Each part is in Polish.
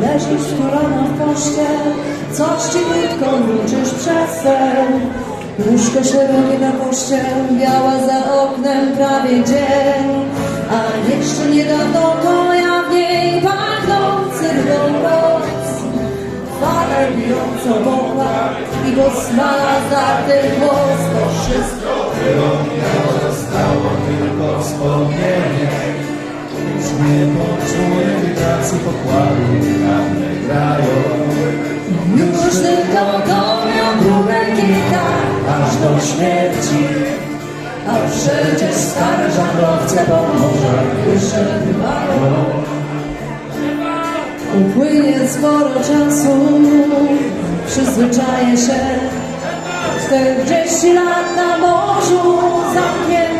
Leżysz kolana w pościel, coś ci krótko mruczysz przez sen. Łóżko szerokie na pościel, biała za oknem prawie dzień. A jeszcze niedawno to ja w niej pachnący rwą noc. Falę bijącą woła i go smala za ten głos. To wszystko Zostało tylko wspomnienie nie poczuję wibracji pokładu Dawne grają Już tylko domią grube kilka aż do śmierci A przecież stare żaglowce po morzach jeszcze bywają Upłynie sporo czasu, przyzwyczaję się. 40 lat na morzu, zamknięte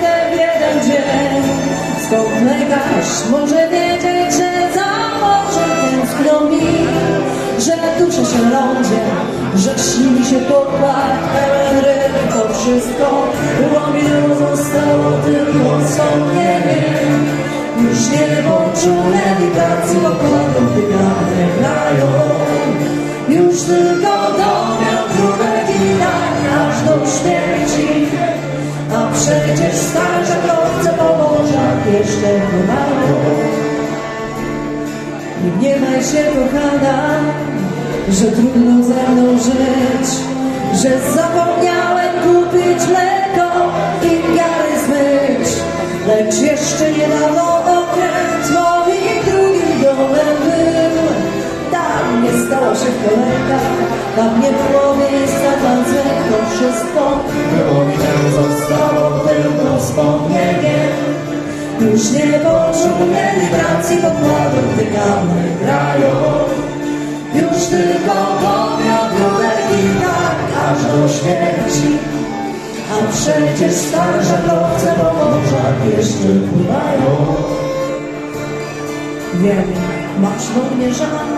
Skąd lekarz może wiedzieć, że za morze tęskno mi Że duszę się lądzie, że śni się pokład pełen ryb To wszystko ułomie, zostało tylko wspomnienie Już nie poczule wibracji pokładu, gdy wiatry grają Już tylko jeszcze pływają Nie gniewaj się kochana, że trudno ze mną żyć Że zapomniałem kupić mleko i gary zmyć. Lecz jeszcze niedawno okręt moim drugim domem był Tam nie stało się w kolejkach, tam nie było miejsca dla To wszystko Było minęło, zostało już nie poczuje wibracji pokładu, gdy gamy grają. Już tylko grubek i tak aż do śmierci. A przecież stare żaglowce po morzach jeszcze pływają. Wiem, masz do mnie żal,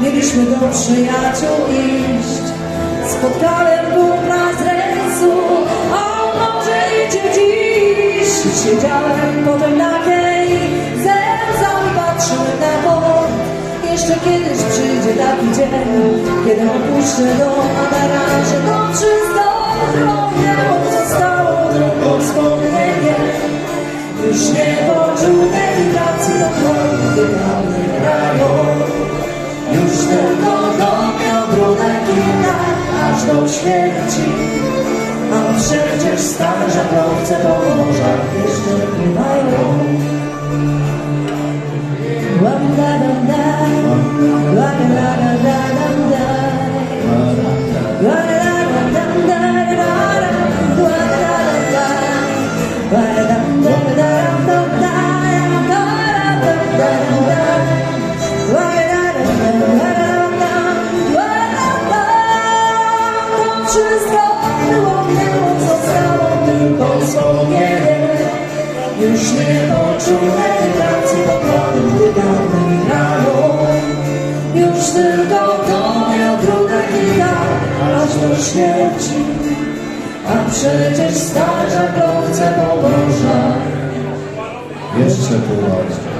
mieliśmy do przyjaciół iść. Spotkałem kumpla z rejsu, a on może idzie dziś. Siedziałem potem opuszczę dom, a na to wszystko zapomniało, zostało tylko wspomnienie. Już nie poczuje wibracji pokroju, gdy dawny grają. Już tylko domią brudek i tak aż do śmierci. A przecież stare żaglowce po morzach jeszcze pływają. Już nie poczułem wibracji pokładu, gdy dawne grają. Już tylko domią trudne chwila, aż do śmierci. A przecież stare żaglowce po morzach Jeszcze pół godziny